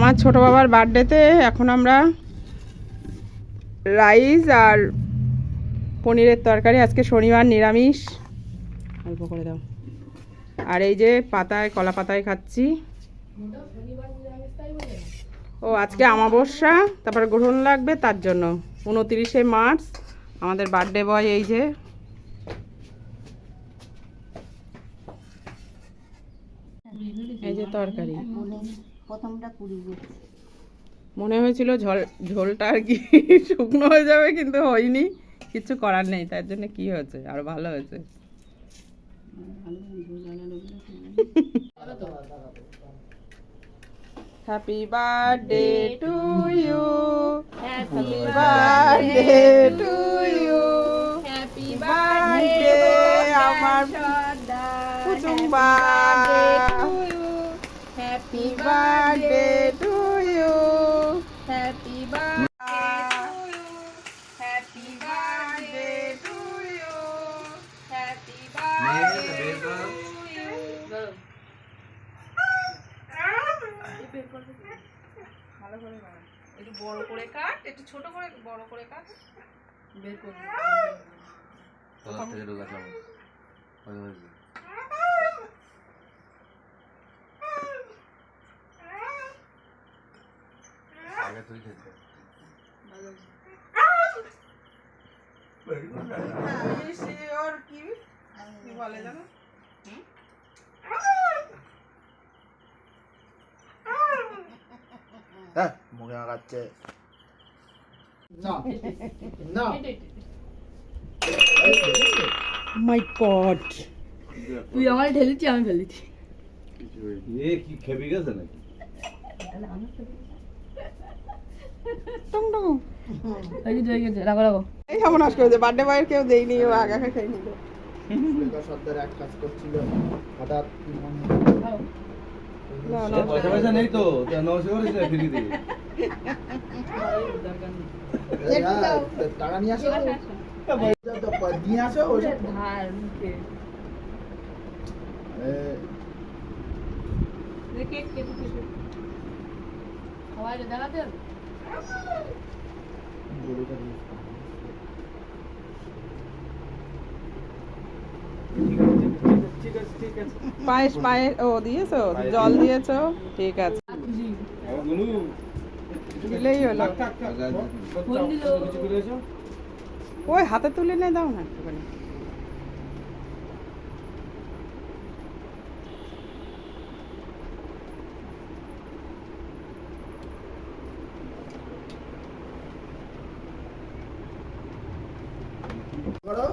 আমার ছোট বাবার বার্থডেতে এখন আমরা রাইস আর পনিরের তরকারি। আজকে শনিবার নিরামিষ। অল্প করে দাও। আর এই যে পাতায় কলা পাতায় খাচ্ছি। ও আজকে আমাবস্যা তারপর গ্রহণ লাগবে তার জন্য। উনতিরিশে মার্চ আমাদের বার্থডে বয় এই যে। এই যে তরকারি। প্রথমটা কুড়ি গেছে। মনে হয়েছিল ঝোল ঝোলটা আর কি শুকনো হয়ে যাবে কিন্তু হয়নি। কিছু করার নেই তার জন্য কি হয়েছে? আরও ভালো হয়েছে? Happy birthday to you happy birthday to you happy birthday আমার কুচুম্বা happy birthday to you happy birthday happy birthday to you happy birthday to you ভালো করে বানান একটু বড় করে কাট একটু ছোট করে বড় করে কাট বের করবি তলার থেকে ঢোকালাম ওই হয়েছে আগে তুই খেতে ওর কি কি বলে জানো হ্যাঁ মুখে আগাচ্ছে মাই গড তুই আমার ঢেলেছি আমি ফেলেছি। এ কি খেপে গেছে নাকি? টং টং হয়ে গেছে হয়ে গেছে রাখো রাখো। এই সর্বনাশ করেছে বার্থডে বয়ের কেউ দেয়নি ও আগে আগে খেয়ে নিল। সর্দার এক কাজ করছিল হঠাৎ পয়সা পয়সা নেই তো নমস্কার করিস না ফিরিয়ে দিবি। এই, হ্যাঁ, টাকা নিয়ে আসো। নিয়ে আসো ধার মুখে। এ, সবাই দেখাতে? হবে গরুটা দিয়ে। ঠিক আছে ঠিক আছে পায়েস পায়েস ও দিয়েছ? জল দিয়েছ। ঠিক আছে। দিলেই হলো। এসো ওই হাতে তুলে নে দাও না একটুখানি করো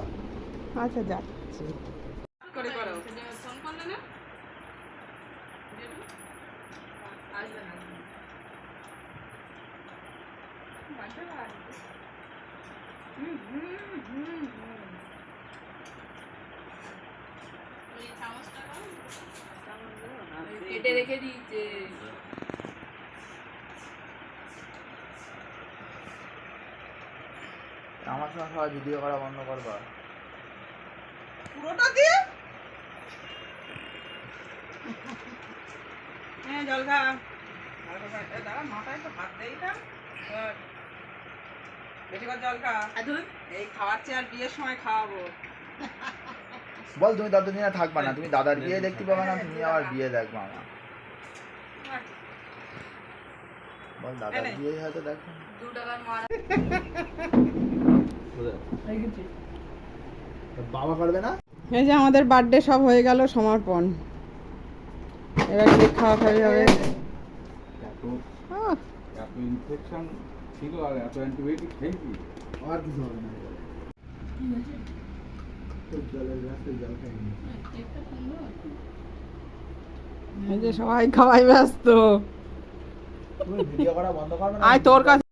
আচ্ছা যাচ্ছি করে করো। ফোন করলে না আসবে না কেটে রেখে দিয়েছে আমার সঙ্গে সবাই ভিডিও করা বন্ধ করবা? পুরোটা দিয়ে? হ্যাঁ জল খা। ভালো করে খা। এ দাঁড়া মাথায় তো হাত দেই না বেশি করে জল খা। এই খাওয়াচ্ছি আর বিয়ের সময় খাওয়াবো। বল তুমি ততদিন আর থাকবা না। তুমি দাদার বিয়ে দেখতে পাবে না তুমি আমার বিয়ে দেখবা আমার বল দাদার বিয়ে হয়তো দেখো। দু টাকার মারা কোথায়? হয়ে গেছে। বাবা করবে না? এই যে আমাদের বার্থডে সব হয়ে গেল সমর্পণ। এবার কেক খাওয়া খাওয়াই হবে? এই যে সবাই খাওয়াই ব্যস্ত। আয় তোর কাছে